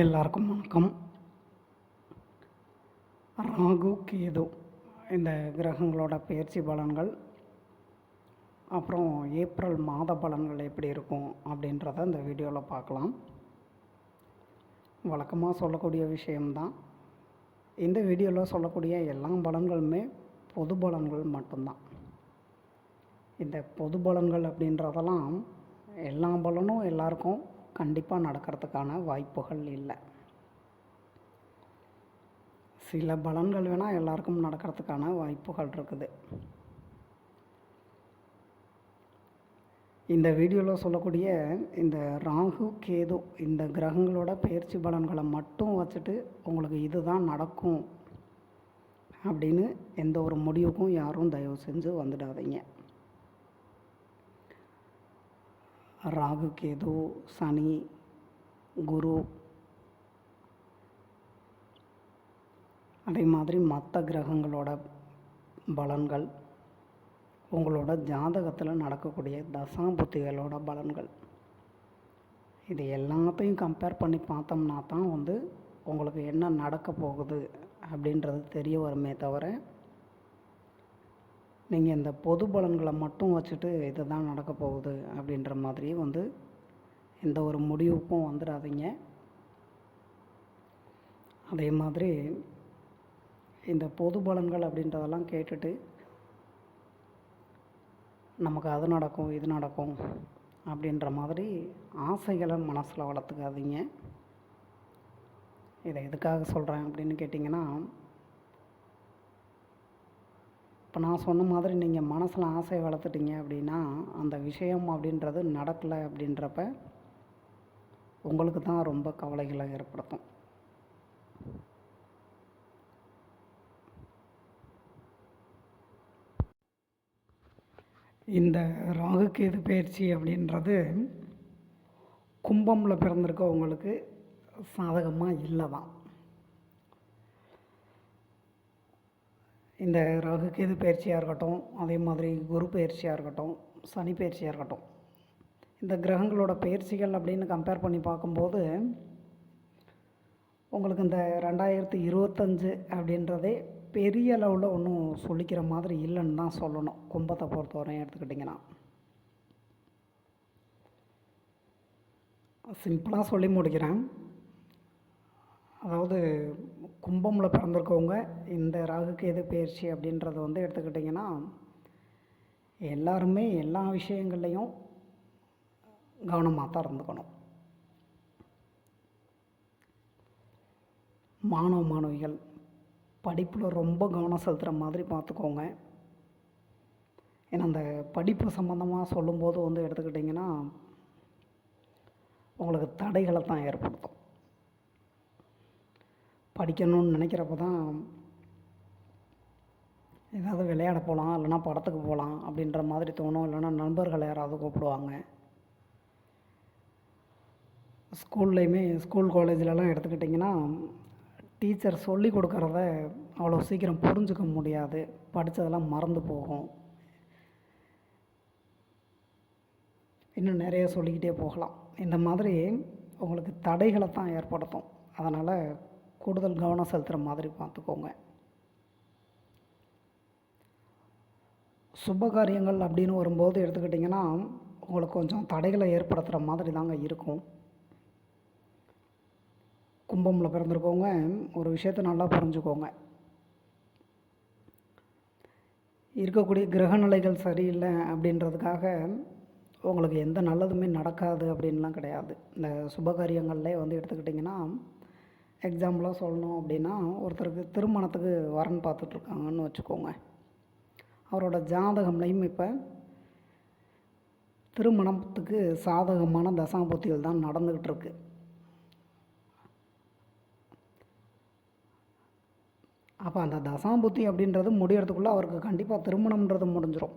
எல்லாருக்கும் வணக்கம். ராகு கேது இந்த கிரகங்களோட பயிற்சி பலன்கள் அப்புறம் ஏப்ரல் மாத பலன்கள் எப்படி இருக்கும் அப்படின்றத இந்த வீடியோவில் பார்க்கலாம். வழக்கமாக சொல்லக்கூடிய விஷயம்தான். இந்த வீடியோவில் சொல்லக்கூடிய எல்லா பலன்களுமே பொது பலன்கள் மட்டும்தான். இந்த பொது பலன்கள் அப்படின்றதெல்லாம் எல்லா பலனும் எல்லாருக்கும் கண்டிப்பாக நடக்கிறதுக்கான வாய்ப்புகள் இல்லை. சில பலன்கள் வேணால் எல்லாருக்கும் நடக்கிறதுக்கான வாய்ப்புகள் இருக்குது. இந்த வீடியோவில் சொல்லக்கூடிய இந்த ராகு கேது இந்த கிரகங்களோட பயிற்சி பலன்களை மட்டும் வச்சுட்டு உங்களுக்கு இதுதான் நடக்கும் அப்படின்னு எந்த ஒரு முடிவுக்கும் யாரும் தயவு செஞ்சு வந்துடாதீங்க. ராகு கேது சனி குரு அதே மாதிரி மற்ற கிரகங்களோட பலன்கள் உங்களோட ஜாதகத்தில் நடக்கக்கூடிய தசாபுத்திகளோட பலன்கள். இது எல்லாத்தையும் கம்பேர் பண்ணி பார்த்தோம்னா தான் வந்து உங்களுக்கு என்ன நடக்க போகுது அப்படின்றது தெரிய வருமே தவிர நீங்கள் இந்த பொது பலன்களை மட்டும் வச்சுட்டு இதுதான் நடக்க போகுது அப்படின்ற மாதிரி வந்து எந்த ஒரு முடிவுக்கும் வந்துடாதீங்க. அதே மாதிரி இந்த பொது பலன்கள் அப்படின்றதெல்லாம் கேட்டுட்டு நமக்கு அது நடக்கும் இது நடக்கும் அப்படின்ற மாதிரி ஆசைகளை மனசில் வளர்த்துக்காதீங்க. இதை எதுக்காக சொல்கிறேன் அப்படின்னு கேட்டிங்கன்னா இப்போ நான் சொன்ன மாதிரி நீங்கள் மனசில் ஆசை வளர்த்துட்டீங்க அப்படின்னா அந்த விஷயம் அப்படின்றது நடக்கலை அப்படின்றப்ப உங்களுக்கு தான் ரொம்ப கவலைகளை ஏற்படுத்தும். இந்த ராகு கேது பயிற்சி அப்படின்றது கும்பமில் பிறந்திருக்கவங்களுக்கு சாதகமாக இல்லை தான் இந்த ராகு கேது பயிற்சியாக இருக்கட்டும் அதே மாதிரி குரு பயிற்சியாக இருக்கட்டும் சனி பயிற்சியாக இருக்கட்டும் இந்த கிரகங்களோட பயிற்சிகள் அப்படின்னு கம்பேர் பண்ணி பார்க்கும்போது உங்களுக்கு இந்த ரெண்டாயிரத்தி இருபத்தஞ்சு அப்படின்றதே பெரிய அளவில் ஒன்றும் சொல்லிக்கிற மாதிரி இல்லைன்னு தான் சொல்லணும். கும்பத்தை பொறுத்தவரையும் எடுத்துக்கிட்டிங்கன்னா. சிம்பிளாக சொல்லி முடிக்கிறேன். அதாவது கும்பமில் பிறந்திருக்கவங்க இந்த ராகுக்கு எது பயிற்சி அப்படின்றத வந்து எடுத்துக்கிட்டிங்கன்னா எல்லாருமே எல்லா விஷயங்கள்லையும் கவனமாக தான் இருந்துக்கணும். மாணவ மாணவிகள் படிப்பில் ரொம்ப கவனம் செலுத்துகிற மாதிரி பார்த்துக்கோங்க. ஏன்னா அந்த படிப்பு சம்மந்தமாக சொல்லும்போது வந்து எடுத்துக்கிட்டிங்கன்னா உங்களுக்கு தடைகளை தான் ஏற்படுத்தும். படிக்கணும்னு நினைக்கிறப்ப தான் ஏதாவது விளையாட போகலாம் இல்லைனா படத்துக்கு போகலாம் அப்படின்ற மாதிரி தோணும். இல்லைனா நண்பர்கள் யாராவது கூப்பிடுவாங்க. ஸ்கூல்லையுமே ஸ்கூல் காலேஜ்லலாம் எடுத்துக்கிட்டிங்கன்னா டீச்சர் சொல்லி கொடுக்குறத அவ்வளோ சீக்கிரம் புரிஞ்சுக்க முடியாது. படித்ததெல்லாம் மறந்து போகும். இன்னும் நிறைய சொல்லிக்கிட்டே போகலாம். இந்த மாதிரி உங்களுக்கு தடைகளை தான் ஏற்படுத்தும். அதனால் கூடுதல் கவனம் செலுத்துகிற மாதிரி பார்த்துக்கோங்க. சுப காரியங்கள் அப்படின்னு வரும்போது எடுத்துக்கிட்டிங்கன்னா உங்களுக்கு கொஞ்சம் தடைகளை ஏற்படுத்துகிற மாதிரி தாங்க இருக்கும். கும்பமில் பிறந்திருக்கவங்க ஒரு விஷயத்தை நல்லா புரிஞ்சுக்கோங்க. இருக்கக்கூடிய கிரகநிலைகள் சரியில்லை அப்படின்றதுக்காக உங்களுக்கு எந்த நல்லதுமே நடக்காது அப்படின்லாம் கிடையாது. இந்த சுபகாரியங்கள்லேயே வந்து எடுத்துக்கிட்டிங்கன்னா எக்ஸாம்பிளாக சொல்லணும் அப்படின்னா ஒருத்தருக்கு திருமணத்துக்கு வரன் பார்த்துட்ருக்காங்கன்னு வச்சுக்கோங்க. அவரோட ஜாதகம்லையும் இப்போ திருமணத்துக்கு சாதகமான தசாபுத்திகள் தான் நடந்துக்கிட்டு இருக்கு அப்போ அந்த தசாம்புத்தி அப்படின்றது முடியறதுக்குள்ளே அவருக்கு கண்டிப்பாக திருமணம்ன்றது முடிஞ்சிடும்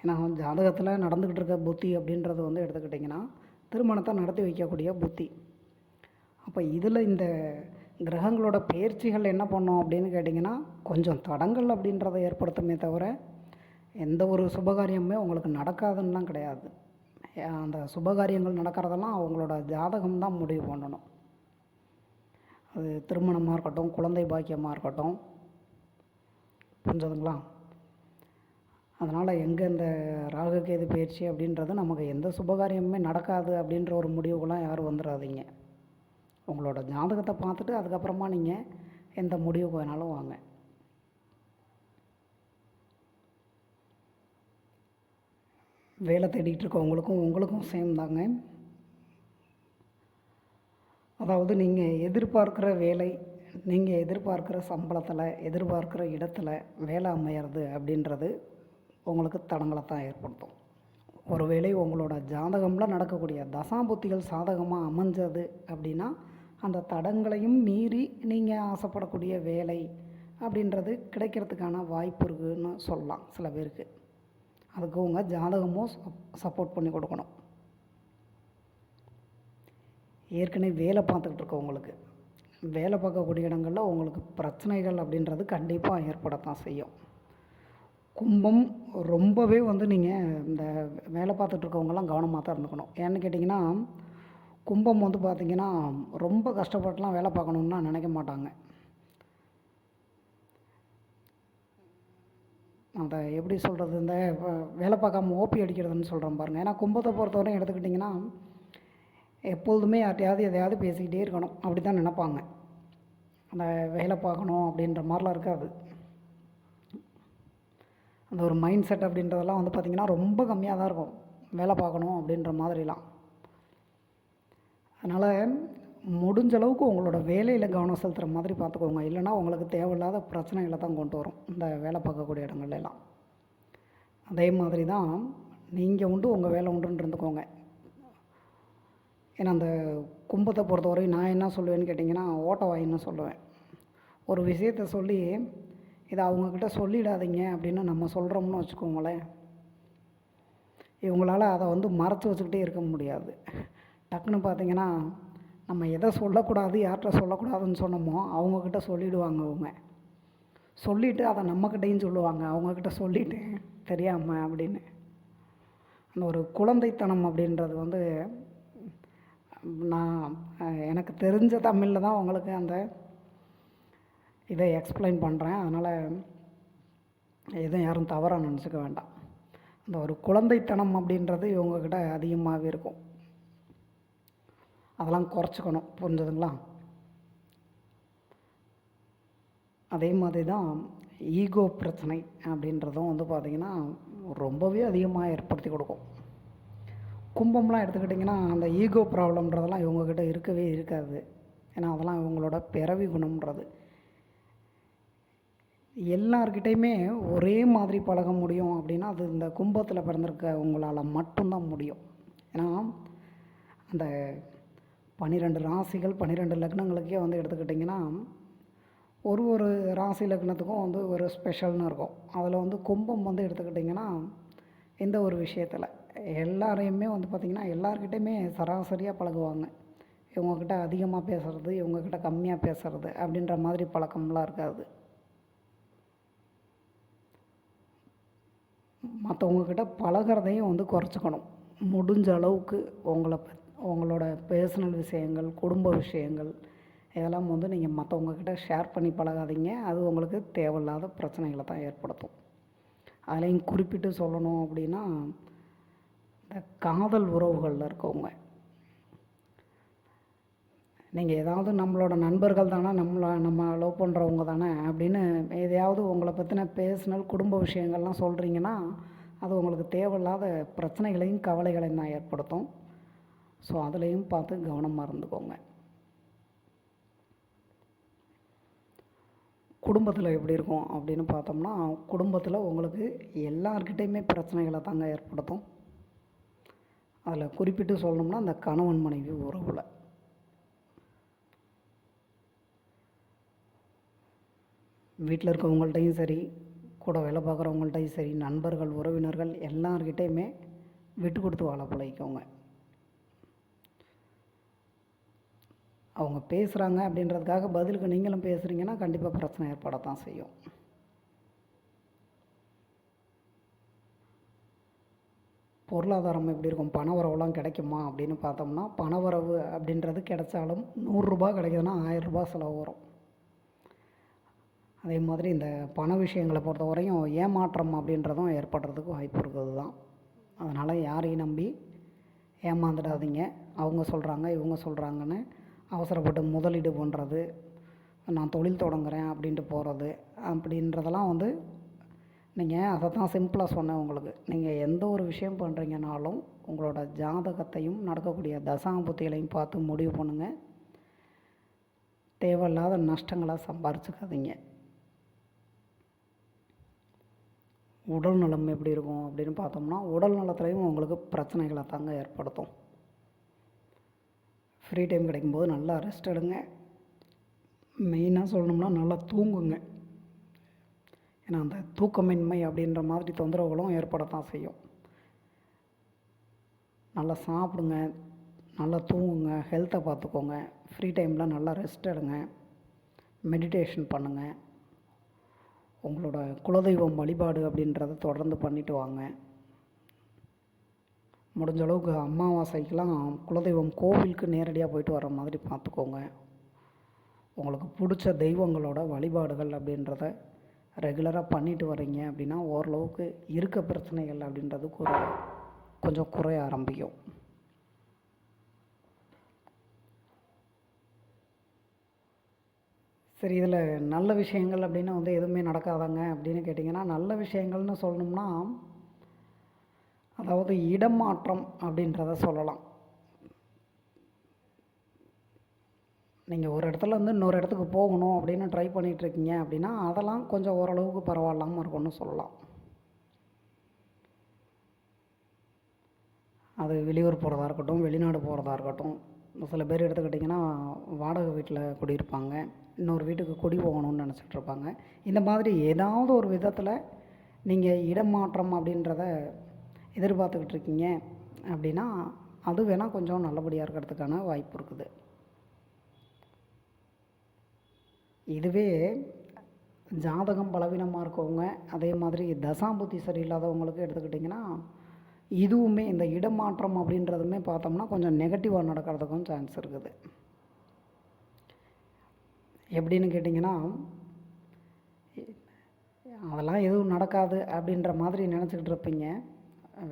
ஏன்னா ஜாதகத்தில் நடந்துக்கிட்டு இருக்க புத்தி அப்படின்றது வந்து எடுத்துக்கிட்டிங்கன்னா திருமணத்தை நடத்தி வைக்கக்கூடிய புத்தி. அப்போ இதில் இந்த கிரகங்களோட பயிற்சிகள் என்ன பண்ணும் அப்படின்னு கேட்டிங்கன்னா கொஞ்சம் தடங்கள் அப்படின்றத ஏற்படுத்துமே தவிர எந்த ஒரு சுபகாரியமுமே உங்களுக்கு நடக்காதுன்னெலாம் கிடையாது. அந்த சுபகாரியங்கள் நடக்கிறதெல்லாம் அவங்களோட ஜாதகம் தான் முடிவு பண்ணணும். அது திருமணமாக இருக்கட்டும் குழந்தை பாக்கியமாக இருக்கட்டும் புரிஞ்சதுங்களா? அதனால் எங்கே இந்த ராகுகேது பயிற்சி அப்படின்றது நமக்கு எந்த சுபகாரியமுமே நடக்காது அப்படின்ற ஒரு முடிவுக்கெல்லாம் யாரும் வந்துடாதீங்க. உங்களோட ஜாதகத்தை பார்த்துட்டு அதுக்கப்புறமா நீங்கள் எந்த முடிவுக்கு வேணாலும் வாங்க. வேலை தேடிட்டு இருக்கவங்களுக்கும் உங்களுக்கும் சேம் தாங்க. அதாவது நீங்கள் எதிர்பார்க்குற வேலை நீங்கள் எதிர்பார்க்குற சம்பளத்தில் எதிர்பார்க்குற இடத்துல வேலை அமையிறது அப்படின்றது உங்களுக்கு தடங்களை தான் ஏற்படுத்தும். ஒருவேளை உங்களோட ஜாதகமில் நடக்கக்கூடிய தசாபுத்திகள் சாதகமாக அமைஞ்சது அப்படின்னா அந்த தடங்களையும் மீறி நீங்கள் ஆசைப்படக்கூடிய வேலை அப்படின்றது கிடைக்கிறதுக்கான வாய்ப்பு இருக்குதுன்னு சொல்லலாம் சில பேருக்கு. அதுக்கு உங்கள் ஜாதகமும் சப்போர்ட் பண்ணி கொடுக்கணும். ஏற்கனவே வேலை பார்த்துக்கிட்டு இருக்கவங்களுக்கு வேலை பார்க்கக்கூடிய இடங்களில் உங்களுக்கு பிரச்சனைகள் அப்படின்றது கண்டிப்பாக ஏற்படத்தான் செய்யும். கும்பம் ரொம்பவே வந்து நீங்கள் இந்த வேலை பார்த்துட்ருக்கவங்கெல்லாம் கவனமாக தான் இருந்துக்கணும். ஏன்னு கேட்டிங்கன்னா கும்பம் வந்து பார்த்திங்கன்னா ரொம்ப கஷ்டப்பட்டுலாம் வேலை பார்க்கணுன்னா நினைக்க மாட்டாங்க. அதை எப்படி சொல்கிறது இந்த வேலை பார்க்காம ஓபி அடிக்கிறதுன்னு சொல்கிறேன் பாருங்கள் ஏன்னா கும்பத்தை பொறுத்தவரையும் எடுத்துக்கிட்டிங்கன்னா எப்பொழுதுமே யார்ட்டையாவது எதையாவது பேசிக்கிட்டே இருக்கணும். அப்படி தான் நினைப்பாங்க. அந்த வேலை பார்க்கணும் அப்படின்ற மாதிரிலாம் இருக்காது. அந்த ஒரு மைண்ட் செட் அப்படின்றதெல்லாம் வந்து பார்த்திங்கன்னா ரொம்ப கம்மியாக தான் இருக்கும். வேலை பார்க்கணும் அப்படின்ற மாதிரிலாம். அதனால் முடிஞ்ச அளவுக்கு உங்களோட வேலையில் கவனம் செலுத்துகிற மாதிரி பார்த்துக்கோங்க. இல்லைன்னா உங்களுக்கு தேவையில்லாத பிரச்சனைகளை தான் கொண்டு வரும். இந்த வேலை பார்க்கக்கூடிய இடங்கள்ல எல்லாம். அதே மாதிரி தான் நீங்கள் உண்டு உங்கள் வேலை உண்டுன்னு இருந்துக்கோங்க. ஏன்னா அந்த கும்பத்தை பொறுத்தவரை நான் என்ன சொல்லுவேன்னு கேட்டிங்கன்னா ஓட்ட வாயின்னு சொல்லுவேன். ஒரு விஷயத்த சொல்லி இதை அவங்கக்கிட்ட சொல்லிடாதீங்க அப்படின்னு நம்ம சொல்கிறோம்னு வச்சுக்கோங்களேன். இவங்களால அதை வந்து மறைச்சி வச்சுக்கிட்டே இருக்க முடியாது. டக்குன்னு பார்த்தீங்கன்னா நம்ம எதை சொல்லக்கூடாது யார்கிட்ட சொல்லக்கூடாதுன்னு சொன்னோமோ அவங்கக்கிட்ட சொல்லிவிடுவாங்க அவங்க. சொல்லிவிட்டு அதை நம்மக்கிட்டையும் சொல்லுவாங்க. அவங்கக்கிட்ட சொல்லிட்டு தெரியாமல் அப்படின்னு. அந்த ஒரு குழந்தைத்தனம் அப்படின்றது வந்து நான் எனக்கு தெரிஞ்ச தமிழில் தான் உங்களுக்கு அந்த இதை எக்ஸ்பிளைன் பண்ணுறேன் அதனால் எதுவும் யாரும் தவறாக நினச்சிக்க வேண்டாம். அந்த ஒரு குழந்தைத்தனம் அப்படின்றது இவங்கக்கிட்ட அதிகமாகவே இருக்கும். அதெல்லாம் குறைச்சிக்கணும். புரிஞ்சுதுங்களா? அதே மாதிரி தான் ஈகோ பிரச்சனை அப்படின்றதும் வந்து பார்த்திங்கன்னா ரொம்பவே அதிகமாக ஏற்படுத்தி கொடுக்கும். கும்பம்லாம் எடுத்துக்கிட்டிங்கன்னா அந்த ஈகோ ப்ராப்ளம்ன்றதெல்லாம் இவங்கக்கிட்ட இருக்கவே இருக்காது. ஏன்னா அதெல்லாம் இவங்களோட பிறவி குணம்ன்றது. எல்லார்கிட்டையுமே ஒரே மாதிரி பழக முடியும் அப்படின்னா அது இந்த கும்பத்தில் பிறந்திருக்கவங்களால் மட்டும்தான் முடியும். ஏன்னா அந்த பன்னிரெண்டு ராசிகள் பன்னிரெண்டு லக்னங்களுக்கே வந்து எடுத்துக்கிட்டிங்கன்னா ஒரு ஒரு ராசி லக்னத்துக்கும் வந்து ஒரு ஸ்பெஷல்னு இருக்கும். அதில் வந்து கும்பம் வந்து எடுத்துக்கிட்டிங்கன்னா இந்த ஒரு விஷயத்தில். எல்லாரையுமே வந்து பார்த்திங்கன்னா எல்லார்கிட்டையுமே சராசரியாக பழகுவாங்க. இவங்கக்கிட்ட அதிகமாக பேசுகிறது இவங்கக்கிட்ட கம்மியாக பேசுகிறது அப்படின்ற மாதிரி பழக்கம்லாம் இருக்காது. மற்றவங்கக்கிட்ட பழகிறதையும் வந்து குறைச்சிக்கணும். முடிஞ்ச அளவுக்கு உங்களை பற்றி உங்களோட பர்சனல் விஷயங்கள் குடும்ப விஷயங்கள் இதெல்லாம் வந்து நீங்கள் மற்றவங்கக்கிட்ட ஷேர் பண்ணி பழகாதீங்க. அது உங்களுக்கு தேவையில்லாத பிரச்சனைகளை தான் ஏற்படுத்தும். அதுலேயும் குறிப்பிட்டு சொல்லணும் அப்படின்னா இந்த காதல் உறவுகளில் இருக்கவங்க. நீங்கள் ஏதாவது நம்மளோட நண்பர்கள் தானே நம்மளை நம்ம லவ் பண்ணுறவங்க தானே அப்படின்னு எதையாவது உங்களை பற்றின பேர்சனல் குடும்ப விஷயங்கள்லாம் சொல்கிறீங்கன்னா அது உங்களுக்கு தேவையில்லாத பிரச்சனைகளையும் கவலைகளையும் தான் ஏற்படுத்தும். ஸோ அதுலேயும் பார்த்து கவனமாக இருந்துக்கோங்க. குடும்பத்தில் எப்படி இருக்கும் அப்படின்னு பார்த்தோம்னா குடும்பத்தில் உங்களுக்கு எல்லார்கிட்டேயுமே பிரச்சனைகளை தாங்க ஏற்படுத்தும். அதில் குறிப்பிட்டு சொல்லணும்னா அந்த கணவன் மனைவி உறவில். வீட்டில் இருக்கவங்கள்ட்டையும் சரி கூட வேலை பார்க்குறவங்கள்ட்டையும் சரி நண்பர்கள் உறவினர்கள் எல்லார்கிட்டேயுமே விட்டு கொடுத்து வாழ பழகிக்கோங்க. அவங்க பேசுகிறாங்க அப்படின்றதுக்காக பதிலுக்கு நீங்களும் பேசுகிறீங்கன்னா கண்டிப்பாக பிரச்சனை ஏற்படத்தான் செய்யும். பொருளாதாரம் எப்படி இருக்கும்? பணவரவுலாம் கிடைக்குமா அப்படின்னு பார்த்தோம்னா பணவரவு அப்படின்றது கிடைச்சாலும் நூறுரூபா கிடைக்குதுன்னா ஆயிரரூபா செலவு வரும். அதே மாதிரி இந்த பண விஷயங்களை பொறுத்த வரையும் ஏமாற்றம் அப்படின்றதும் ஏற்படுறதுக்கு வாய்ப்பு இருக்கிறது தான் அதனால் யாரையும் நம்பி ஏமாந்துடாதீங்க. அவங்க சொல்கிறாங்க இவங்க சொல்கிறாங்கன்னு அவசரப்பட்டு முதலீடு பண்ணுறது நான் தொழில் தொடங்குறேன் அப்படின்ட்டு போகிறது அப்படின்றதெல்லாம் வந்து நீங்கள் அதை தான் சிம்பிளாக சொன்னேன் உங்களுக்கு. நீங்கள் எந்த ஒரு விஷயம் பண்ணுறீங்கனாலும் உங்களோட ஜாதகத்தையும் நடக்கக்கூடிய தசாபுத்திகளையும் பார்த்து முடிவு பண்ணுங்கள் தேவையில்லாத நஷ்டங்களை சம்பாரிச்சுக்காதீங்க. உடல் நலம் எப்படி இருக்கும் அப்படின்னு பார்த்தோம்னா உடல் நலத்துலேயும் உங்களுக்கு பிரச்சனைகளை தாங்க ஏற்படுத்தும். ஃப்ரீ டைம் கிடைக்கும்போது நல்லா ரெஸ்ட் எடுங்க. மெயினாக சொல்லணும்னா நல்லா தூங்குங்க. ஏன்னா அந்த தூக்கமின்மை அப்படின்ற மாதிரி தொந்தரவுகளும் ஏற்படத்தான் செய்யும். நல்லா சாப்பிடுங்க. நல்லா தூங்குங்க. ஹெல்த்தை பார்த்துக்கோங்க. ஃப்ரீ டைமில் நல்லா ரெஸ்ட் எடுங்க. மெடிடேஷன் பண்ணுங்கள் உங்களோட குலதெய்வம் வழிபாடு அப்படின்றத தொடர்ந்து பண்ணிட்டு வாங்க. முடிஞ்ச அளவுக்கு அமாவாசைக்கெலாம் குலதெய்வம் கோவிலுக்கு நேரடியாக போயிட்டு வர மாதிரி பார்த்துக்கோங்க. உங்களுக்கு பிடிச்ச தெய்வங்களோட வழிபாடுகள் அப்படின்றத ரெகுலராக பண்ணிட்டு வரீங்க அப்படின்னா ஓரளவுக்கு இருக்க பிரச்சனைகள் அப்படின்றது குறை கொஞ்சம் குறைய ஆரம்பிக்கும். சரி இதில் நல்ல விஷயங்கள் அப்படின்னா வந்து எதுவுமே நடக்காதாங்க அப்படின்னு கேட்டிங்கன்னா நல்ல விஷயங்கள்னு சொல்லணும்னா அதாவது இடமாற்றம் அப்படின்றத சொல்லலாம். நீங்கள் ஒரு இடத்துல இருந்து இன்னொரு இடத்துக்கு போகணும் அப்படின்னு ட்ரை பண்ணிகிட்ருக்கீங்க அப்படின்னா அதெல்லாம் கொஞ்சம் ஓரளவுக்கு பரவாயில்லாமல் இருக்கும்னு சொல்லலாம். அது வெளியூர் போகிறதா இருக்கட்டும் வெளிநாடு போகிறதா இருக்கட்டும் சில பேர் எடுத்துக்கிட்டிங்கன்னா வாடகை வீட்டில் குடியிருப்பாங்க இன்னொரு வீட்டுக்கு குடி போகணும்னு நினச்சிட்டு இருப்பாங்க. இந்த மாதிரி ஏதாவது ஒரு விதத்தில் நீங்கள் இடமாற்றம் அப்படின்றத எதிர்பார்த்துக்கிட்டு இருக்கீங்க அப்படின்னா அது வேணால் கொஞ்சம் நல்லபடியாக இருக்கிறதுக்கான வாய்ப்பு இருக்குது. இதுவே ஜாதகம் பலவீனமாக இருக்கவங்க அதே மாதிரி தசாம்புத்தி சரியில்லாதவங்களுக்கு எடுத்துக்கிட்டிங்கன்னா இதுவுமே இந்த இடமாற்றம் அப்படின்றதுமே பார்த்தோம்னா கொஞ்சம் நெகட்டிவாக நடக்கிறதுக்கும் சான்ஸ் இருக்குது. எப்படின்னு கேட்டிங்கன்னா அதெல்லாம் எதுவும் நடக்காது அப்படின்ற மாதிரி நினச்சிக்கிட்டு இருப்பீங்க.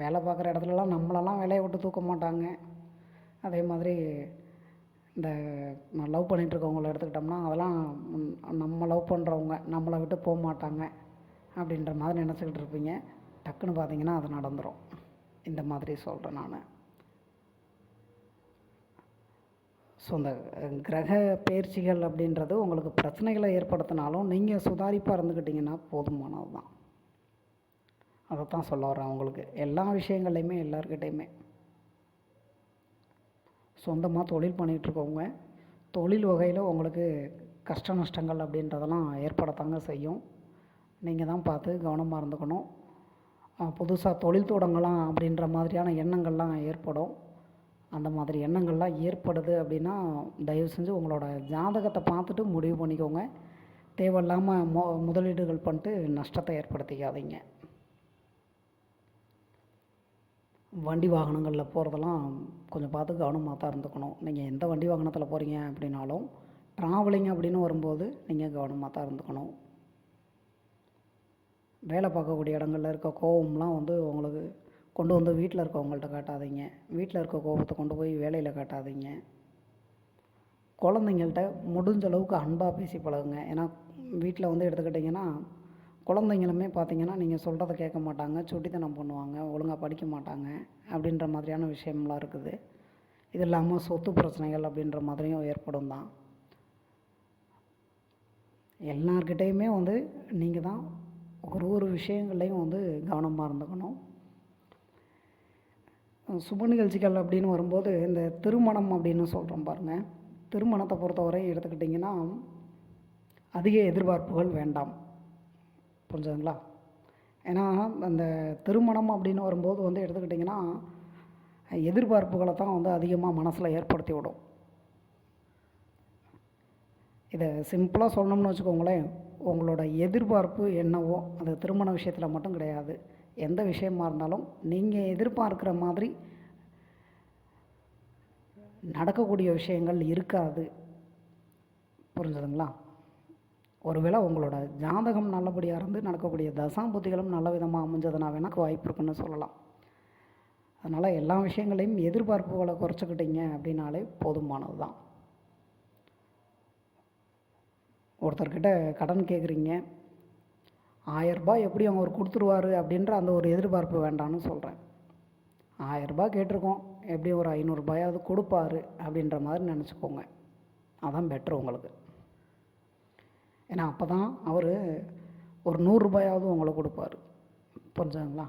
வேலை பார்க்குற இடத்துலலாம் நம்மளெல்லாம் வேலையை விட்டு தூக்க மாட்டாங்க. அதே மாதிரி இந்த லவ் பண்ணிகிட்ருக்கவங்கள எடுத்துக்கிட்டோம்னா அதெல்லாம் நம்ம லவ் பண்ணுறவங்க நம்மளை விட்டு போக மாட்டாங்க அப்படின்ற மாதிரி நினச்சிக்கிட்டு இருப்பீங்க. டக்குன்னு பார்த்தீங்கன்னா அது நடந்துடும் இந்த மாதிரி சொல்கிறேன் நான். ஸோ இந்த கிரக பயிற்சிகள் அப்படின்றது உங்களுக்கு பிரச்சனைகளை ஏற்படுத்தினாலும் நீங்கள் சுதாரிப்பாக இருந்துக்கிட்டிங்கன்னா போதுமானது தான் அதைத்தான் சொல்ல வரேன் உங்களுக்கு. எல்லா விஷயங்கள்லையுமே எல்லாருக்கிட்டையுமே சொந்தமாக தொழில் பண்ணிகிட்ருக்கவங்க தொழில் வகையில் உங்களுக்கு கஷ்ட நஷ்டங்கள் அப்படின்றதெல்லாம் ஏற்படத்தாங்க செய்யும். நீங்கள் தான் பார்த்து கவனமாக இருந்துக்கணும். புதுசாக தொழில் தொடங்கலாம் அப்படின்ற மாதிரியான எண்ணங்கள்லாம் ஏற்படும். அந்த மாதிரி எண்ணங்கள்லாம் ஏற்படுது அப்படின்னா தயவு செஞ்சு உங்களோட ஜாதகத்தை பார்த்துட்டு முடிவு பண்ணிக்கோங்க. தேவையில்லாமல் மொ முதலீடுகள் பண்ணிட்டு நஷ்டத்தை ஏற்படுத்திக்காதீங்க. வண்டி வாகனங்களில் போகிறதெல்லாம் கொஞ்சம் பார்த்து கவனமாக தான் இருந்துக்கணும். நீங்கள் எந்த வண்டி வாகனத்தில் போகிறீங்க அப்படின்னாலும் ட்ராவலிங் அப்படின்னு வரும்போது நீங்கள் கவனமாக தான் இருந்துக்கணும். வேலை பார்க்கக்கூடிய இடங்களில் இருக்க கோவம்லாம் வந்து உங்களுக்கு கொண்டு வந்து வீட்டில் இருக்கவங்கள்ட்ட காட்டாதீங்க. வீட்டில் இருக்க கோபத்தை கொண்டு போய் வேலையில் காட்டாதீங்க. குழந்தைங்கள்ட்ட முடிஞ்ச அளவுக்கு அன்பாக பேசி பழகுங்க. ஏன்னா வீட்டில் வந்து எடுத்துக்கிட்டிங்கன்னா குழந்தைங்களுமே பார்த்தீங்கன்னா நீங்கள் சொல்கிறத கேட்க மாட்டாங்க சுட்டித்தனம் பண்ணுவாங்க ஒழுங்காக படிக்க மாட்டாங்க அப்படின்ற மாதிரியான விஷயம்லாம் இருக்குது. இது இல்லாமல் சொத்து பிரச்சனைகள் அப்படின்ற மாதிரியும் ஏற்படும் தான். எல்லார்கிட்டேயுமே வந்து நீங்கள் தான் ஒரு ஒரு விஷயங்கள்லையும் வந்து கவனமாக இருந்துக்கணும் சுப நிகழ்ச்சிகள் அப்படின்னு வரும்போது இந்த திருமணம் அப்படின்னு சொல்கிறோம் பாருங்கள் திருமணத்தை பொறுத்தவரை எடுத்துக்கிட்டிங்கன்னா அதிக எதிர்பார்ப்புகள் வேண்டாம். புரிஞ்சுதுங்களா? ஏன்னா அந்த திருமணம் அப்படின்னு வரும்போது வந்து எடுத்துக்கிட்டிங்கன்னா எதிர்பார்ப்புகளை தான் வந்து அதிகமாக மனசில் ஏற்படுத்தி விடும். இதை சிம்பிளாக சொல்லணும்னு வச்சுக்கோங்களேன் உங்களோட எதிர்பார்ப்பு என்னவோ அது திருமண விஷயத்தில் மட்டும் கிடையாது. எந்த விஷயமா இருந்தாலும் நீங்கள் எதிர்பார்க்குற மாதிரி நடக்கக்கூடிய விஷயங்கள் இருக்காது. புரிஞ்சுதுங்களா? ஒருவேளை உங்களோட ஜாதகம் நல்லபடியாக இருந்து நடக்கக்கூடிய தசாம்புத்திகளும் நல்ல விதமாக அமைஞ்சதுனா வேணாக்கு வாய்ப்பு இருக்குன்னு சொல்லலாம். அதனால் எல்லா விஷயங்களையும் எதிர்பார்ப்புகளை குறைச்சிக்கிட்டீங்க அப்படின்னாலே போதுமானது தான் ஒருத்தர்கிட்ட கடன் கேட்குறீங்க ஆயரரூபா எப்படி அவர் கொடுத்துருவாரு அப்படின்ற அந்த ஒரு எதிர்பார்ப்பு வேண்டாம்னு சொல்கிறேன் ஆயரரூபா கேட்டிருக்கோம். எப்படி ஒரு ஐநூறுரூபாயாவது கொடுப்பாரு அப்படின்ற மாதிரி நினச்சிக்கோங்க. அதான் பெட்ரு உங்களுக்கு. ஏன்னா அப்போ தான் அவர் ஒரு நூறுரூபாயாவது உங்களுக்கு கொடுப்பாரு. புரிஞ்சுங்களா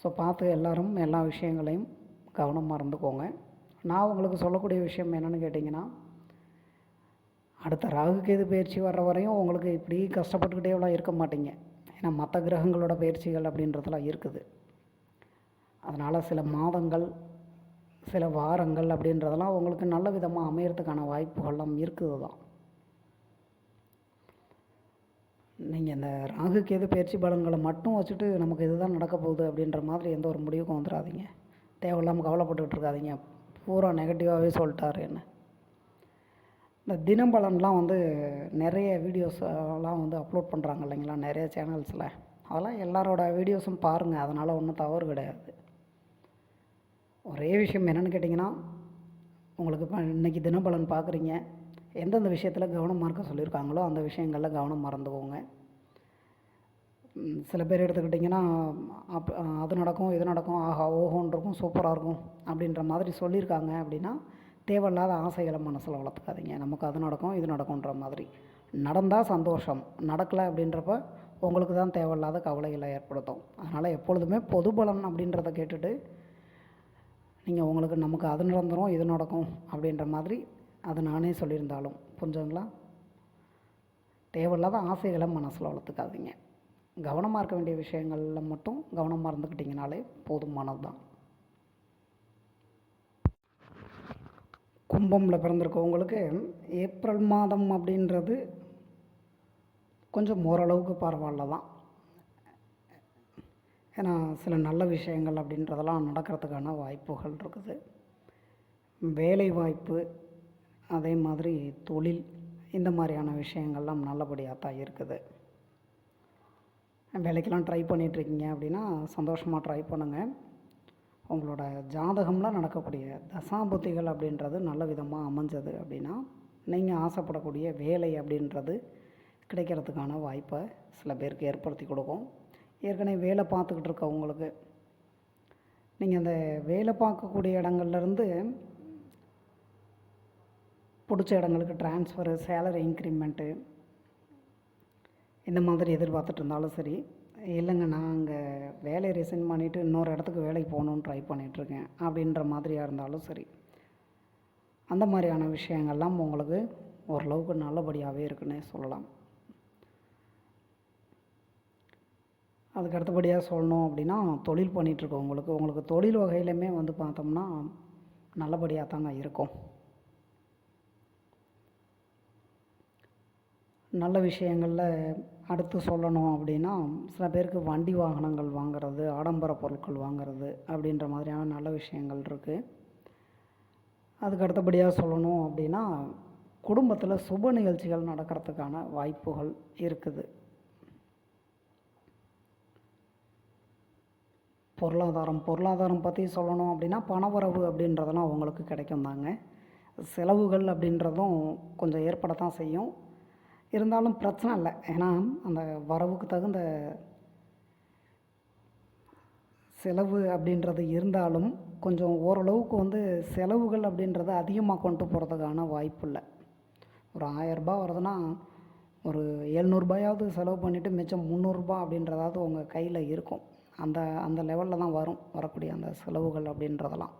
ஸோ பார்த்து எல்லாரும் எல்லா விஷயங்களையும் கவனமாக இருந்துக்கோங்க நான் உங்களுக்கு சொல்லக்கூடிய விஷயம் என்னென்னு கேட்டிங்கன்னா அடுத்த ராகு கேது பயிற்சி வர்ற வரையும் உங்களுக்கு இப்படி கஷ்டப்பட்டுக்கிட்டேலாம் இருக்க மாட்டீங்க. ஏன்னா மற்ற கிரகங்களோட பயிற்சிகள் அப்படின்றதெல்லாம் இருக்குது. அதனால் சில மாதங்கள் சில வாரங்கள் அப்படின்றதெல்லாம் உங்களுக்கு நல்ல விதமாக அமையறதுக்கான வாய்ப்புகள்லாம் இருக்குது தான் நீங்கள் இந்த ராகு கேது பயிற்சி பலன்களை மட்டும் வச்சுட்டு நமக்கு இதுதான் நடக்க போகுது அப்படின்ற மாதிரி எந்த ஒரு முடிவுக்கும் வந்துடாதீங்க தேவையில்லாமல் கவலைப்பட்டுக்கிட்டு இருக்காதீங்க. பூரா நெகட்டிவாகவே சொல்லிட்டாரு என்ன. இந்த தினம்பலன்லாம் வந்து நிறைய வீடியோஸ்லாம் வந்து அப்லோட் பண்ணுறாங்க இல்லைங்களா? நிறைய சேனல்ஸில் அதெல்லாம் எல்லாரோட வீடியோஸும் பாருங்கள் அதனால் ஒன்றும் தவறு கிடையாது. ஒரே விஷயம் என்னென்னு கேட்டிங்கன்னா உங்களுக்கு இப்போ இன்றைக்கி தினபலன் பார்க்குறீங்க. எந்தெந்த விஷயத்தில் கவனமாக இருக்க சொல்லியிருக்காங்களோ அந்த விஷயங்களில் கவனம் மறந்துக்கோங்க. சில பேர் எடுத்துக்கிட்டிங்கன்னா அப் அது நடக்கும் இது நடக்கும் ஆஹா ஓஹோன்றிருக்கும் சூப்பராக இருக்கும் அப்படின்ற மாதிரி சொல்லியிருக்காங்க அப்படின்னா தேவையில்லாத ஆசைகளை மனசில் வளர்த்துக்காதீங்க. நமக்கு அது நடக்கும் இது நடக்கும்ன்ற மாதிரி. நடந்தால் சந்தோஷம் நடக்கலை அப்படின்றப்ப உங்களுக்கு தான் தேவையில்லாத கவலைகளை ஏற்படுத்தும். அதனால் எப்பொழுதுமே பொது பலன் அப்படின்றத கேட்டுட்டு நீங்கள் உங்களுக்கு நமக்கு அது நடந்துரும் இது நடக்கும் அப்படின்ற மாதிரி அது நானே சொல்லியிருந்தாலும். புரிஞ்சுங்களா தேவையில்லாத ஆசைகளை மனசில் வளர்த்துக்காதீங்க. கவனமாக இருக்க வேண்டிய விஷயங்களில் மட்டும் கவனமாக இருந்துக்கிட்டிங்கனாலே போதுமானது தான் கும்பமில் பிறந்திருக்கவங்களுக்கு ஏப்ரல் மாதம் அப்படின்றது கொஞ்சம் ஓரளவுக்கு பரவாயில்ல தான் ஏன்னா சில நல்ல விஷயங்கள் அப்படின்றதெல்லாம் நடக்கிறதுக்கான வாய்ப்புகள் இருக்குது. வேலை வாய்ப்பு அதே மாதிரி தொழில் இந்த மாதிரியான விஷயங்கள்லாம் நல்லபடியாக தான் இருக்குது. வேலைக்கெல்லாம் ட்ரை பண்ணிகிட்ருக்கீங்க அப்படின்னா சந்தோஷமாக ட்ரை பண்ணுங்கள் உங்களோட ஜாதகம்லாம் நடக்கக்கூடிய தசாபுத்திகள் அப்படின்றது நல்ல விதமாக அமைஞ்சது அப்படின்னா நீங்கள் ஆசைப்படக்கூடிய வேலை அப்படின்றது கிடைக்கிறதுக்கான வாய்ப்பை சில பேருக்கு ஏற்படுத்தி கொடுக்கும். ஏற்கனவே வேலை பார்த்துக்கிட்டு இருக்கவங்களுக்கு நீங்கள் அந்த வேலை பார்க்கக்கூடிய இடங்கள்லேருந்து பிடிச்ச இடங்களுக்கு ட்ரான்ஸ்ஃபரு சேலரி இன்க்ரிமெண்ட்டு இந்த மாதிரி எதிர்பார்த்துட்டு இருந்தாலும் சரி இல்லைங்க நான் அங்கே வேலையை ரிசைன் பண்ணிவிட்டு இன்னொரு இடத்துக்கு வேலைக்கு போகணுன்னு ட்ரை பண்ணிகிட்ருக்கேன் அப்படின்ற மாதிரியாக இருந்தாலும் சரி அந்த மாதிரியான விஷயங்கள்லாம் உங்களுக்கு ஓரளவுக்கு நல்லபடியாகவே இருக்குன்னே சொல்லலாம். அதுக்கு அடுத்தபடியாக சொல்லணும் அப்படின்னா தொழில் பண்ணிகிட்ருக்கவங்களுக்கு உங்களுக்கு. தொழில் வகையிலுமே வந்து பார்த்தோம்னா நல்லபடியாக தாங்க இருக்கும். நல்ல விஷயங்களில் அடுத்து சொல்லணும் அப்படின்னா சில பேருக்கு வண்டி வாகனங்கள் வாங்குறது ஆடம்பர பொருட்கள் வாங்குறது அப்படின்ற மாதிரியான நல்ல விஷயங்கள் இருக்குது அதுக்கு அடுத்தபடியாக சொல்லணும் அப்படின்னா குடும்பத்தில் சுப நிகழ்ச்சிகள் நடக்கிறதுக்கான வாய்ப்புகள் இருக்குது. பொருளாதாரம் பொருளாதாரம் பற்றி சொல்லணும் அப்படின்னா பணவரவு அப்படின்றதெல்லாம் அவங்களுக்கு கிடைக்கும் தாங்க. செலவுகள் அப்படின்றதும் கொஞ்சம் ஏற்படத்தான் செய்யும். இருந்தாலும் பிரச்சனை இல்லை. ஏன்னா அந்த வரவுக்கு தகுந்த செலவு அப்படின்றது இருந்தாலும் கொஞ்சம் ஓரளவுக்கு வந்து செலவுகள் அப்படின்றத அதிகமாக கொண்டு போகிறதுக்கான வாய்ப்பு இல்லை. ஒரு ஆயரரூபா வருதுன்னா ஒரு எழுநூறுபாயாவது செலவு பண்ணிவிட்டு மிச்சம் முந்நூறுரூபா அப்படின்றதாவது உங்கள் கையில் இருக்கும். அந்த அந்த லெவலில் தான் வரும் வரக்கூடிய அந்த செலவுகள் அப்படின்றதெல்லாம்.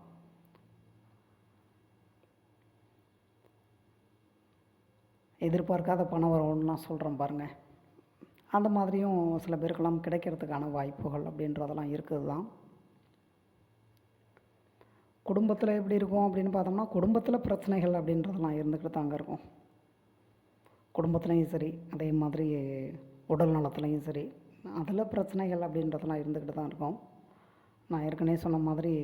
எதிர்பார்க்காத பணம் வரும்லாம் சொல்கிறோம் சொல்கிறேன் பாருங்கள் அந்த மாதிரியும் சில பேருக்கெல்லாம் கிடைக்கிறதுக்கான வாய்ப்புகள் அப்படின்றதெல்லாம் இருக்குது தான் குடும்பத்தில் எப்படி இருக்கும் அப்படின்னு பார்த்தோம்னா குடும்பத்தில் பிரச்சனைகள் அப்படின்றதெல்லாம் இருந்துக்கிட்டு தாங்க இருக்கும். குடும்பத்துலேயும் சரி அதே மாதிரி உடல் நலத்துலேயும் சரி. அதில் பிரச்சனைகள் அப்படின்றதெல்லாம் இருந்துக்கிட்டு தான் இருக்கும். நான் ஏற்கனவே சொன்ன மாதிரி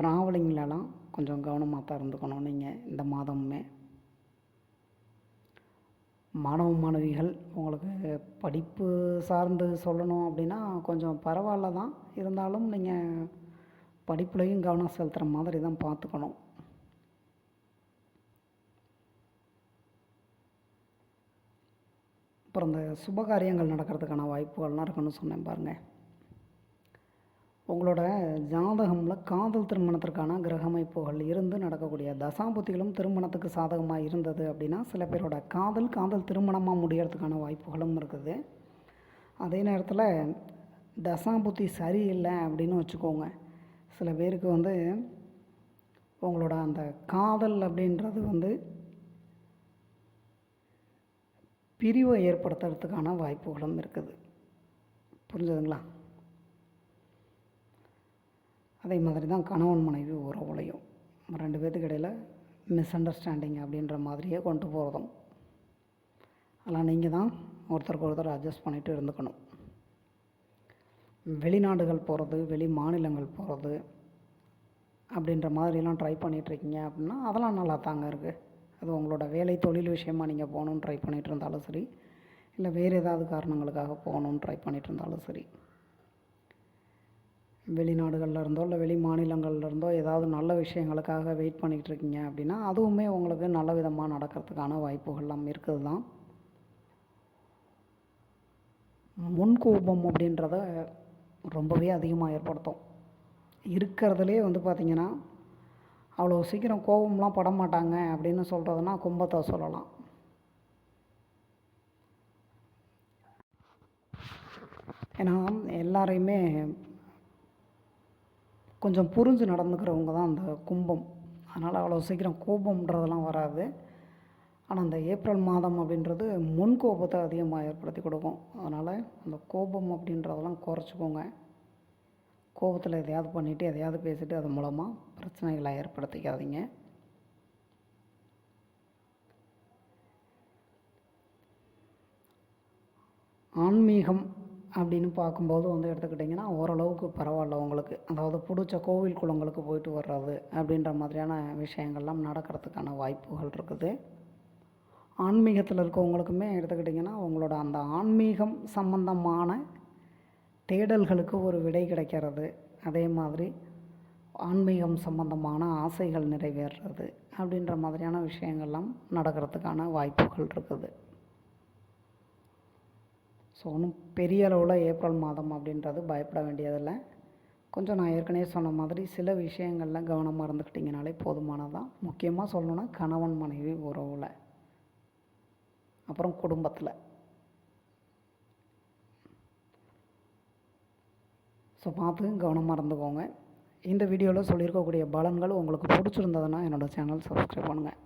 ட்ராவலிங்லலாம் கொஞ்சம் கவனமாக தான் இருந்துக்கணும். நீங்கள் இந்த மாதமுமே. மாணவ மாணவிகள் உங்களுக்கு படிப்பு சார்ந்து சொல்லணும் அப்படின்னா கொஞ்சம் பரவாயில்ல தான். இருந்தாலும் நீங்கள் படிப்புலையும் கவனம் செலுத்துகிற மாதிரி தான் பார்த்துக்கணும். அப்புறம் இந்த சுபகாரியங்கள் நடக்கிறதுக்கான வாய்ப்புகள்லாம் இருக்குன்னு சொன்னேன் பாருங்கள் உங்களோட ஜாதகமில் காதல் திருமணத்திற்கான கிரகமைப்புகள் இருந்து நடக்கக்கூடிய தசாபுத்திகளும் திருமணத்துக்கு சாதகமாக இருந்தது அப்படின்னா சில பேரோட காதல் காதல் திருமணமாக முடியறதுக்கான வாய்ப்புகளும் இருக்குது. அதே நேரத்தில் தசாபுத்தி சரியில்லை அப்படின்னு வச்சுக்கோங்க. சில பேருக்கு வந்து உங்களோட அந்த காதல் அப்படின்றது வந்து பிரிவை ஏற்படுத்துறதுக்கான வாய்ப்புகளும் இருக்குது. புரிஞ்சுதுங்களா? அதே மாதிரி தான் கணவன் மனைவி உறவுலையும். ரெண்டு பேர்த்துக்கு இடையில் மிஸ் அண்டர்ஸ்டாண்டிங் அப்படின்ற மாதிரியே கொண்டு போகிறதும் அதெல்லாம் நீங்கள் தான் ஒருத்தருக்கு ஒருத்தர் அட்ஜஸ்ட் பண்ணிட்டு இருந்துக்கணும். வெளிநாடுகள் போகிறது வெளி மாநிலங்கள் போகிறது அப்படின்ற மாதிரிலாம் ட்ரை பண்ணிகிட்ருக்கீங்க அப்படின்னா அதெல்லாம் நல்லா தாங்க இருக்குது அது உங்களோட வேலை தொழில் விஷயமாக நீங்கள் போகணுன்னு ட்ரை பண்ணிகிட்டு இருந்தாலும் சரி இல்லை வேறு ஏதாவது காரணங்களுக்காக போகணுன்னு ட்ரை பண்ணிகிட்டு இருந்தாலும் சரி வெளிநாடுகளில் இருந்தோ இல்லை வெளி மாநிலங்களில் இருந்தோ ஏதாவது நல்ல விஷயங்களுக்காக வெயிட் பண்ணிக்கிட்டு இருக்கீங்க அப்படின்னா அதுவுமே உங்களுக்கு நல்ல விதமாக நடக்கிறதுக்கான வாய்ப்புகள்லாம் இருக்குது தான் முன்கோபம் அப்படின்றத ரொம்பவே அதிகமாக ஏற்படுத்தும். இருக்கிறதுலே வந்து பார்த்திங்கன்னா அவ்வளோ சீக்கிரம் கோபம்லாம் பட மாட்டாங்க அப்படின்னு சொல்கிறதுனா கும்பத்தை சொல்லலாம். ஏன்னா எல்லாரையுமே கொஞ்சம் புரிஞ்சு நடந்துக்கிறவங்க தான் அந்த கும்பம். அதனால் அவ்வளோ சீக்கிரம் கோபம்ன்றதெல்லாம் வராது. ஆனால் அந்த ஏப்ரல் மாதம் அப்படின்றது முன் கோபத்தை அதிகமாக ஏற்படுத்தி கொடுக்கும். அதனால் அந்த கோபம் அப்படின்றதெல்லாம் குறைச்சிக்கோங்க. கோபத்தில் எதையாவது பண்ணிவிட்டு எதையாவது பேசிட்டு அது மூலமாக பிரச்சனைகளை ஏற்படுத்திக்காதீங்க. ஆன்மீகம் அப்படின்னு பார்க்கும்போது வந்து எடுத்துக்கிட்டிங்கன்னா ஓரளவுக்கு பரவாயில்ல உங்களுக்கு. அதாவது பிடிச்ச கோவில் குளங்களுக்கு போயிட்டு வர்றது அப்படின்ற மாதிரியான விஷயங்கள்லாம் நடக்கிறதுக்கான வாய்ப்புகள் இருக்குது. ஆன்மீகத்தில் இருக்கவங்களுக்குமே எடுத்துக்கிட்டிங்கன்னா உங்களோட அந்த ஆன்மீகம் சம்பந்தமான தேடல்களுக்கு ஒரு விடை கிடைக்கிறது. அதே மாதிரி ஆன்மீகம் சம்பந்தமான ஆசைகள் நிறைவேறுறது அப்படின்ற மாதிரியான விஷயங்கள்லாம் நடக்கிறதுக்கான வாய்ப்புகள் இருக்குது. ஸோ ஒன்றும் பெரிய அளவில் ஏப்ரல் மாதம் அப்படின்றது பயப்பட வேண்டியதில்லை. கொஞ்சம் நான் ஏற்கனவே சொன்ன மாதிரி சில விஷயங்களில் கவனமாக இருந்துக்கிட்டிங்கனாலே போதுமானதான் முக்கியமாக சொல்லணுன்னா கணவன் மனைவி உறவில். அப்புறம் குடும்பத்தில். ஸோ பார்த்து கவனமாக இருந்துக்கோங்க. இந்த வீடியோவில் சொல்லியிருக்கக்கூடிய பலன்கள் உங்களுக்கு பிடிச்சிருந்ததுன்னா என்னோடய சேனல் சப்ஸ்கிரைப் பண்ணுங்கள்